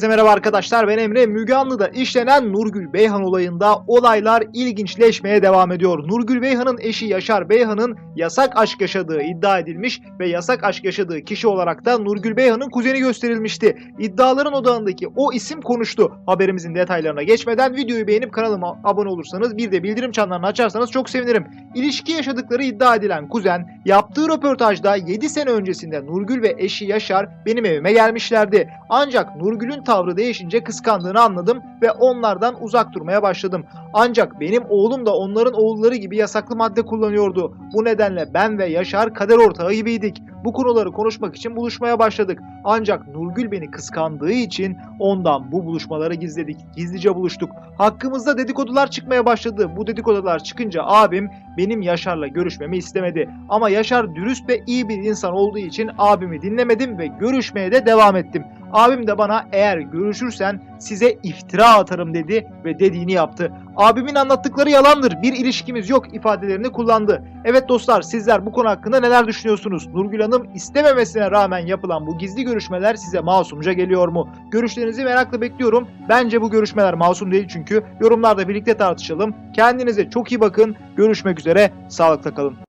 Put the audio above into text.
Herkese merhaba arkadaşlar ben Emre. Müge Anlı'da işlenen Nurgül Beyhan olayında olaylar ilginçleşmeye devam ediyor. Nurgül Beyhan'ın eşi Yaşar Beyhan'ın yasak aşk yaşadığı iddia edilmiş ve yasak aşk yaşadığı kişi olarak da Nurgül Beyhan'ın kuzeni gösterilmişti. İddiaların odağındaki o isim konuştu. Haberimizin detaylarına geçmeden videoyu beğenip kanalıma abone olursanız bir de bildirim çanlarını açarsanız çok sevinirim. İlişki yaşadıkları iddia edilen kuzen yaptığı röportajda 7 sene öncesinde Nurgül ve eşi Yaşar benim evime gelmişlerdi. Ancak Nurgül'ün tavrı değişince kıskandığını anladım ve onlardan uzak durmaya başladım. Ancak benim oğlum da onların oğulları gibi yasaklı madde kullanıyordu. Bu nedenle ben ve Yaşar kader ortağı gibiydik. Bu konuları konuşmak için buluşmaya başladık. Ancak Nurgül beni kıskandığı için ondan bu buluşmaları gizledik. Gizlice buluştuk. Hakkımızda dedikodular çıkmaya başladı. Bu dedikodular çıkınca abim benim Yaşar'la görüşmemi istemedi. Ama Yaşar dürüst ve iyi bir insan olduğu için abimi dinlemedim ve görüşmeye de devam ettim. Abim de bana eğer görüşürsen size iftira atarım dedi ve dediğini yaptı. Abimin anlattıkları yalandır. Bir ilişkimiz yok ifadelerini kullandı. Evet dostlar sizler bu konu hakkında neler düşünüyorsunuz? Nurgül Hanım istememesine rağmen yapılan bu gizli görüşmeler size masumca geliyor mu? Görüşlerinizi merakla bekliyorum. Bence bu görüşmeler masum değil çünkü. Yorumlarda birlikte tartışalım. Kendinize çok iyi bakın. Görüşmek üzere. Sağlıkla kalın.